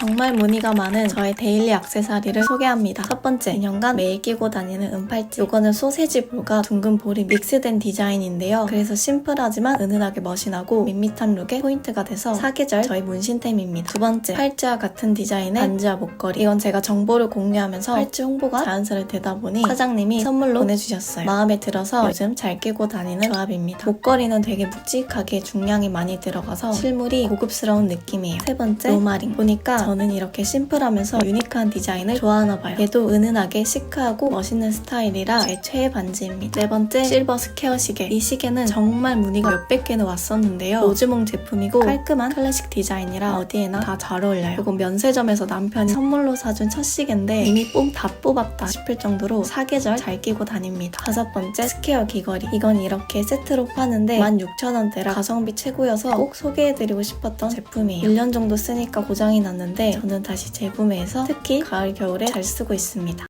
정말 문의가 많은 저의 데일리 액세서리를 소개합니다. 첫 번째, 2년간 매일 끼고 다니는 은팔찌. 이거는 소세지 볼과 둥근 볼이 믹스된 디자인인데요. 그래서 심플하지만 은은하게 나고 밋밋한 룩에 포인트가 돼서 사계절 저희 문신템입니다. 두 번째, 팔찌와 같은 디자인의 반지와 목걸이. 이건 제가 정보를 공유하면서 팔찌 홍보가 자연스레 되다 보니 사장님이 선물로 보내주셨어요. 마음에 들어서 요즘 잘 끼고 다니는 조합입니다. 목걸이는 되게 묵직하게 중량이 많이 들어가서 실물이 고급스러운 느낌이에요. 세 번째, 로마링. 보니까 저는 이렇게 심플하면서 유니크한 디자인을 좋아하나 봐요. 얘도 은은하게 시크하고 멋있는 스타일이라 제 최애 반지입니다. 네 번째, 실버 스퀘어 시계. 이 시계는 정말 문의가 몇백 개는 왔었는데요. 로즈몽 제품이고 깔끔한 클래식 디자인이라 어디에나 다 잘 어울려요. 그리고 면세점에서 남편이 선물로 사준 첫 시계인데 이미 뽕 다 뽑았다 싶을 정도로 사계절 잘 끼고 다닙니다. 다섯 번째, 스퀘어 귀걸이. 이건 이렇게 세트로 파는데 16,000원대라 가성비 최고여서 꼭 소개해드리고 싶었던 제품이에요. 1년 정도 쓰니까 고장이 났 는데 저는 다시 재구매해서 특히 가을 겨울에 잘 쓰고 있습니다.